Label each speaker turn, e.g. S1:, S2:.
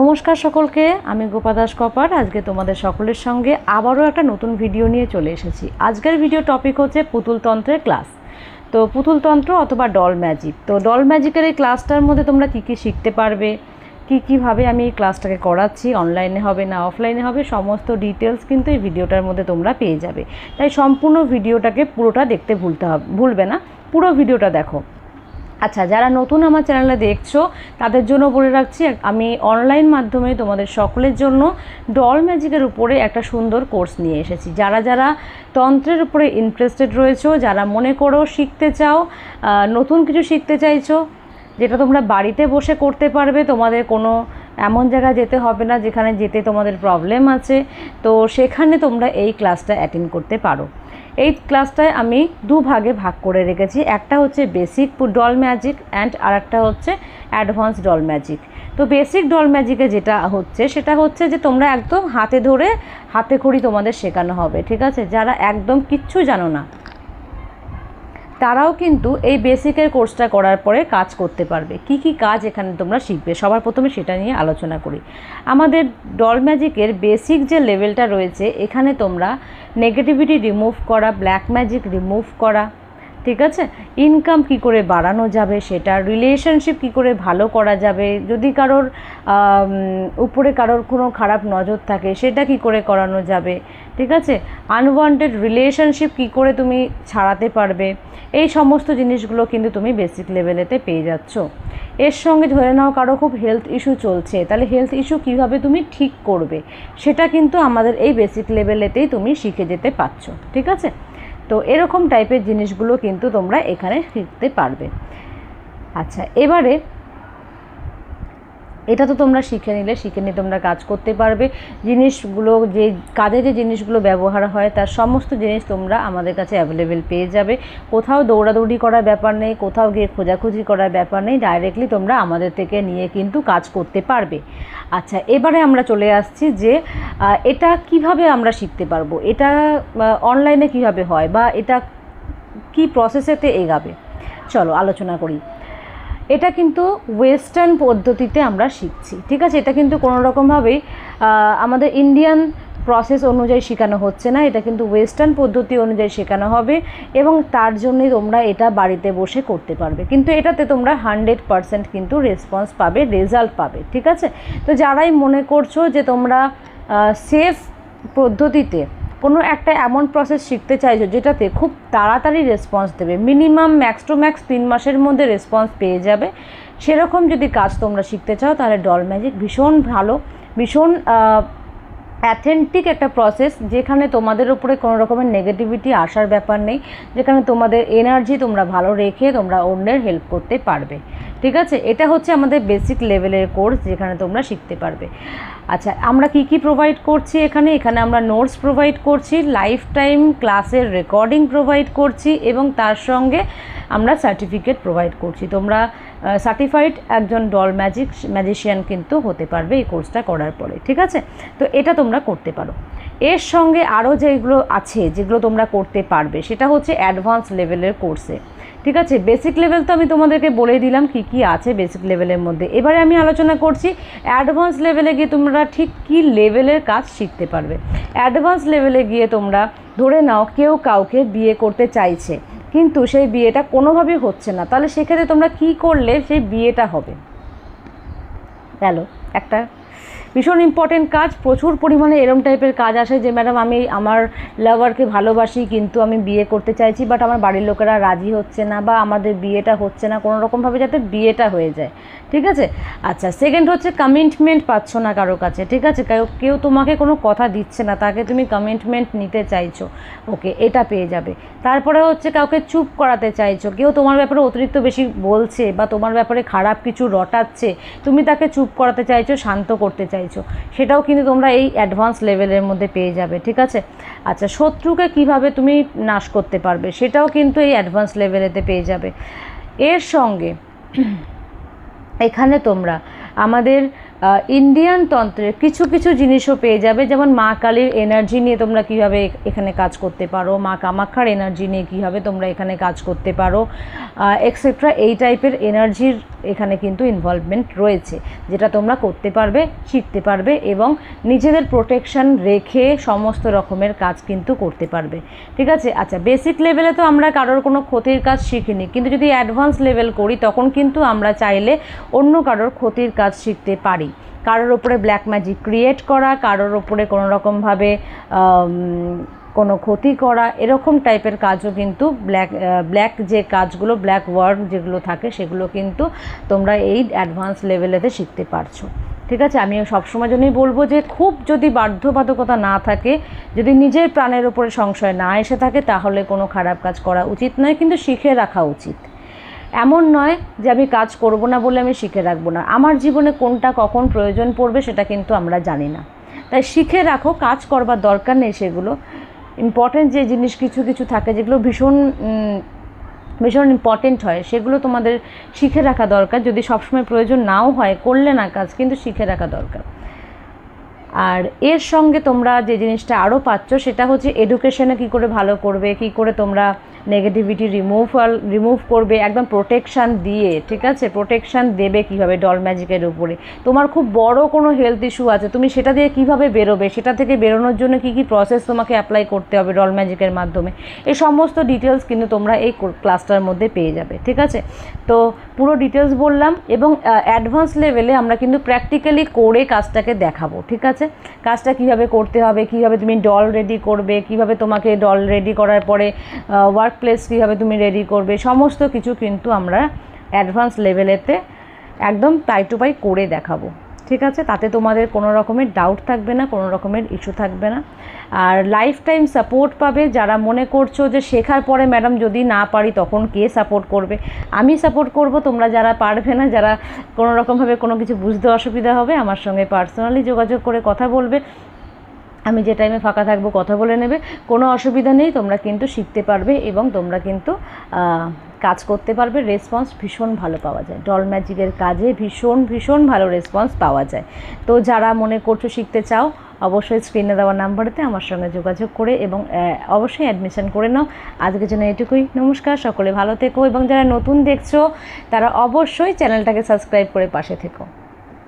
S1: নমস্কার সকলকে, আমি গোপা দাস কপার। আজকে তোমাদের সকলের সঙ্গে আবারও একটা নতুন ভিডিও নিয়ে চলে এসেছি। আজকের ভিডিও টপিক হচ্ছে পুতুলতন্ত্রের ক্লাস তো পুতুলতন্ত্র অথবা ডল ম্যাজিক তো ডল ম্যাজিকের এই ক্লাসটার মধ্যে তোমরা কী কী শিখতে পারবে? কী কীভাবে আমি এই ক্লাসটাকে করাচ্ছি? অনলাইনে হবে না অফলাইনে হবে? সমস্ত ডিটেলস কিন্তু এই ভিডিওটার মধ্যে তোমরা পেয়ে যাবে। তাই সম্পূর্ণ ভিডিওটাকে পুরোটা দেখতে ভুলতে হবে ভুলবে না। পুরো ভিডিওটা দেখো। আচ্ছা যারা নতুন আমার চ্যানেলে দেখছ, তাদের জন্য বলে রাখছি, আমি অনলাইন মাধ্যমে তোমাদের সকলের জন্য ডল ম্যাজিকের উপরে একটা সুন্দর কোর্স নিয়ে এসেছি। যারা যারা তন্ত্রের উপরে ইন্টারেস্টেড রয়েছো, যারা মনে করো শিখতে চাও নতুন কিছু শিখতে চাইছো, যেটা তোমরা বাড়িতে বসে করতে পারবে, তোমাদের কোনো এমন জায়গায় যেতে হবে না যেখানে যেতে তোমাদের প্রবলেম আছে। তো সেখানে তোমরা এই ক্লাসটা অ্যাটেন্ড করতে পারো। এই ক্লাসটায় আমি দু ভাগে ভাগ করে রেখেছি। একটা হচ্ছে বেসিক ডল ম্যাজিক অ্যান্ড আর একটা হচ্ছে অ্যাডভান্স ডল ম্যাজিক তো বেসিক ডল ম্যাজিকে যেটা হচ্ছে, সেটা হচ্ছে যে তোমরা একদম হাতে ধরে হাতে খড়ি তোমাদের শেখানো হবে, ঠিক আছে? যারা একদম কিচ্ছু জানো না তারাও কিন্তু এই বেসিকের কোর্সটা করার পরে কাজ করতে পারবে। কি কি কাজ এখানে তোমরা শিখবে? সবার প্রথমে সেটা নিয়ে আলোচনা করি। আমাদের ডল ম্যাজিকের বেসিক যে লেভেলটা রয়েছে, এখানে তোমরা নেগেটিভিটি রিমুভ করা ব্ল্যাক ম্যাজিক রিমুভ করা, ঠিক আছে? ইনকাম কি করে বাড়ানো যাবে সেটা রিলেশনশিপ কি করে ভালো করা যাবে, যদি কারোর উপরে কারোর কোনো খারাপ নজর থাকে, সেটা কি করে করানো যাবে, ঠিক আছে? আনওয়ান্টেড রিলেশনশিপ কি করে তুমি ছাড়াতে পারবে? এই সমস্ত জিনিসগুলো কিন্তু তুমি বেসিক লেভেলেতে পেয়ে যাচ্ছ। এর সঙ্গে ধরে নাও কারও খুব হেলথ ইস্যু চলছে, তাহলে হেলথ ইস্যু কীভাবে তুমি ঠিক করবে, সেটা কিন্তু আমাদের এই বেসিক লেভেলেতেই তুমি শিখে যেতে পারছ, ঠিক আছে? তো এরকম টাইপের জিনিসগুলো কিন্তু তোমরা এখানে শিখতে পারবে। আচ্ছা এবারে এটা তো তোমরা শিখে নিলে, শিখে নিয়ে তোমরা কাজ করতে পারবে। জিনিসগুলো, যে কাজে যে জিনিসগুলো ব্যবহার হয়, তার সমস্ত জিনিস তোমরা আমাদের কাছে অ্যাভেলেবেল পেয়ে যাবে। কোথাও দৌড়াদৌড়ি করার ব্যাপার নেই, কোথাও গিয়ে খোঁজাখুঁজি করার ব্যাপার নেই ডাইরেক্টলি তোমরা আমাদের থেকে নিয়ে কিন্তু কাজ করতে পারবে। আচ্ছা এবারে আমরা চলে আসছি যে এটা কীভাবে আমরা শিখতে পারব? এটা অনলাইনে কীভাবে হয়? বা এটা কি প্রসেসেতে এগাবে? চলো, আলোচনা করি। এটা কিন্তু ওয়েস্টার্ন পদ্ধতিতে আমরা শিখছি, ঠিক আছে? এটা কিন্তু কোনো রকমভাবেই আমাদের ইন্ডিয়ান প্রসেস অনুযায়ী শেখানো হচ্ছে না, এটা কিন্তু ওয়েস্টার্ন পদ্ধতি অনুযায়ী শেখানো হবে এবং তার জন্যই তোমরা এটা বাড়িতে বসে করতে পারবে। কিন্তু এটাতে তোমরা হান্ড্রেড পারসেন্ট কিন্তু রেসপন্স পাবে রেজাল্ট পাবে, ঠিক আছে? তো যারাই মনে করছ যে তোমরা সেফ পদ্ধতিতে কোনো একটা এমন প্রসেস শিখতে চাইছো যেটাতে খুব তাড়াতাড়ি রেসপন্স দেবে মিনিমাম ম্যাক্স টু ম্যাক্স তিন মাসের মধ্যে রেসপন্স পেয়ে যাবে। সেরকম যদি কাজ তোমরা শিখতে চাও, তাহলে ডল ম্যাজিক ভীষণ ভালো, ভীষণ অ্যাথেন্টিক একটা প্রসেস যেখানে তোমাদের উপরে কোনো রকমের নেগেটিভিটি আসার ব্যাপার নেই, যেখানে তোমাদের এনার্জি তোমরা ভালো রেখে তোমরা অন্যের হেল্প করতে পারবে। ঠিক আছে? এটা হচ্ছে আমাদের বেসিক লেভেলের কোর্স যেখানে তোমরা শিখতে পারবে। আচ্ছা আমরা কি কি প্রোভাইড করছি এখানে? এখানে আমরা নোটস প্রোভাইড করছি লাইফ টাইম ক্লাসের রেকর্ডিং প্রোভাইড করছি এবং তার সঙ্গে আমরা সার্টিফিকেট প্রোভাইড করছি। তোমরা সার্টিফাইড একজন ডল ম্যাজিক ম্যাজিশিয়ান কিন্তু হতে পারবে এই কোর্সটা করার পরে, ঠিক আছে? তো এটা তোমরা করতে পারো। এর সঙ্গে আরও যেগুলো আছে, যেগুলো তোমরা করতে পারবে, সেটা হচ্ছে অ্যাডভান্স লেভেলের কোর্সে ঠিক আছে বেসিক লেভেল তো আমি তোমাদেরকে বলে দিলাম কি কি আছে বেসিক লেভেলের মধ্যে। এবারে আমি আলোচনা করছি অ্যাডভান্স লেভেলে গিয়ে তোমরা ঠিক কি লেভেলের কাজ শিখতে পারবে। অ্যাডভান্স লেভেলে গিয়ে তোমরা ধরে নাও কেউ কাউকে বিয়ে করতে চাইছে, কিন্তু সেই বিয়েটা কোনোভাবেই হচ্ছে না। তাহলে সেক্ষেত্রে তোমরা কি করলে সেই বিয়েটা হবে? গেল, একটা ভীষণ ইম্পর্টেন্ট কাজ, প্রচুর পরিমাণে এরম টাইপের কাজ আসে যে, ম্যাডাম, আমি আমার লাভারকে ভালোবাসি, কিন্তু আমি বিয়ে করতে চাইছি বাট আমার বাড়ির লোকেরা রাজি হচ্ছে না বা আমাদের বিয়েটা হচ্ছে না কোনো রকমভাবে যাতে বিয়েটা হয়ে যায়। ঠিক আছে? আচ্ছা সেকেন্ড হচ্ছে কমিটমেন্ট পাচ্ছ না কারও কাছে, ঠিক আছে? কেউ কেউ তোমাকে কোনো কথা দিচ্ছে না, তাকে তুমি কমিটমেন্ট নিতে চাইছো, ওকে, এটা পেয়ে যাবে। তারপরে হচ্ছে কাউকে চুপ করাতে চাইছো, কেউ তোমার ব্যাপারে অতিরিক্ত বেশি বলছে বা তোমার ব্যাপারে খারাপ কিছু রটাচ্ছে, তুমি তাকে চুপ করাতে চাইছো, শান্ত করতে চাইছো, সেটাও কিন্তু তোমরা এই অ্যাডভান্স লেভেলের মধ্যে পেয়ে যাবে, ঠিক আছে? আচ্ছা শত্রুকে কীভাবে তুমি নাশ করতে পারবে, সেটাও কিন্তু এই অ্যাডভান্স লেভেলেতে পেয়ে যাবে। এর সঙ্গে, এখানে তোমরা আমাদের ইন্ডিয়ান তন্ত্রের কিছু কিছু জিনিসও পেয়ে যাবে। যেমন মা কালীর এনার্জি নিয়ে তোমরা কীভাবে এখানে কাজ করতে পারো, মা কামাক্ষার এনার্জি নিয়ে কীভাবে তোমরা এখানে কাজ করতে পারো এক্সেট্রা এই টাইপের এনার্জির এখানে কিন্তু ইনভলভমেন্ট রয়েছে, যেটা তোমরা করতে পারবে, শিখতে পারবে এবং নিজেদের প্রোটেকশন রেখে সমস্ত রকমের কাজ কিন্তু করতে পারবে। ঠিক আছে? আচ্ছা বেসিক লেভেলে তো আমরা কারোর কোনো ক্ষতির কাজ শিখিনি, কিন্তু যদি অ্যাডভান্স লেভেল করি, তখন কিন্তু আমরা চাইলে অন্য কারোর ক্ষতির কাজ শিখতে পারি। কারোর ওপরে ব্ল্যাক ম্যাজিক ক্রিয়েট করা, কারোর ওপরে কোনো রকমভাবে কোনো ক্ষতি করা, এরকম টাইপের কাজও কিন্তু ব্ল্যাক ব্ল্যাক যে কাজগুলো ব্ল্যাক ওয়ার্ড যেগুলো থাকে, সেগুলো কিন্তু তোমরা এই অ্যাডভান্স লেভেলেতে শিখতে পারছ। ঠিক আছে? আমি সবসময় জন্যই বলব যে, খুব যদি বাধ্যবাধকতা না থাকে, যদি নিজের প্রাণের উপরে সংশয় না এসে থাকে, তাহলে কোনো খারাপ কাজ করা উচিত নয়, কিন্তু শিখে রাখা উচিত। এমন নয় যে আমি কাজ করব না বলে আমি শিখে রাখব না। আমার জীবনে কোনটা কখন প্রয়োজন পড়বে সেটা কিন্তু আমরা জানি না। তাই শিখে রাখো, কাজ করবার দরকার নেই সেগুলো। ইম্পর্টেন্ট যে জিনিস কিছু কিছু থাকে, যেগুলো ভীষণ ভীষণ ইম্পর্টেন্ট হয়, সেগুলো তোমাদের শিখে রাখা দরকার। যদি সবসময় প্রয়োজন নাও হয়, করলে না কাজ, কিন্তু শিখে রাখা দরকার। আর এর সঙ্গে তোমরা যে জিনিসটা আরও পাচ্ছ, সেটা হচ্ছে এডুকেশনে কী করে ভালো করবে, কি করে তোমরা নেগেটিভিটি রিমুভাল রিমুভ করবে, একদম প্রোটেকশান দিয়ে, ঠিক আছে? প্রোটেকশান দেবে কীভাবে ডল ম্যাজিকের উপরে? তোমার খুব বড় কোনো হেলথ ইস্যু আছে, তুমি সেটা দিয়ে কীভাবে বেরোবে? সেটা থেকে বেরোনোর জন্য কী কী প্রসেস তোমাকে অ্যাপ্লাই করতে হবে ডল ম্যাজিকের মাধ্যমে? এই সমস্ত ডিটেলস কিন্তু তোমরা এই ক্লাসটার মধ্যে পেয়ে যাবে, ঠিক আছে? তো পুরো ডিটেলস বললাম এবং অ্যাডভান্স লেভেলে আমরা কিন্তু প্র্যাকটিক্যালি করে কাজটাকে দেখাবো, ঠিক আছে? কাজটা কীভাবে করতে হবে, কীভাবে তুমি ডল রেডি করবে, কীভাবে তোমাকে ডল রেডি করার পরে ওয়ার্ক প্লেস কীভাবে তুমি রেডি করবে, সমস্ত কিছু কিন্তু আমরা অ্যাডভান্স লেভেলেতে একদম পাই টু পাই করে দেখাবো। ঠিক আছে? তাতে তোমাদের কোনো রকমের ডাউট থাকবে না, কোনো রকমের ইস্যু থাকবে না। আর লাইফ টাইম সাপোর্ট পাবে যারা মনে করছ যে শেখার পরে ম্যাডাম যদি না পারি তখন কে সাপোর্ট করবে? আমি সাপোর্ট করব, তোমরা যারা পারবে না, যারা কোনো রকমভাবে কোনো কিছু বুঝতে অসুবিধা হবে, আমার সঙ্গে পার্সোনালি যোগাযোগ করে কথা বলবে। আমি যে টাইমে ফাঁকা থাকব কথা বলে নেবে। কোনো অসুবিধা নেই, তোমরা কিন্তু শিখতে পারবে এবং তোমরা কিন্তু কাজ করতে পারবে। রেসপন্স ভীষণ ভালো পাওয়া যায়। ডল ম্যাজিকের কাজে ভীষণ ভীষণ ভালো রেসপন্স পাওয়া যায়। তো যারা মনে করছ শিখতে চাও, অবশ্যই স্ক্রিনে দেওয়া নাম্বারেতে আমার সঙ্গে যোগাযোগ করে এবং অবশ্যই অ্যাডমিশন করে নাও। আজকের জন্য এটুকুই। নমস্কার, সকলে ভালো থেকো এবং যারা নতুন দেখছ, তারা অবশ্যই চ্যানেলটাকে সাবস্ক্রাইব করে পাশে থেকো।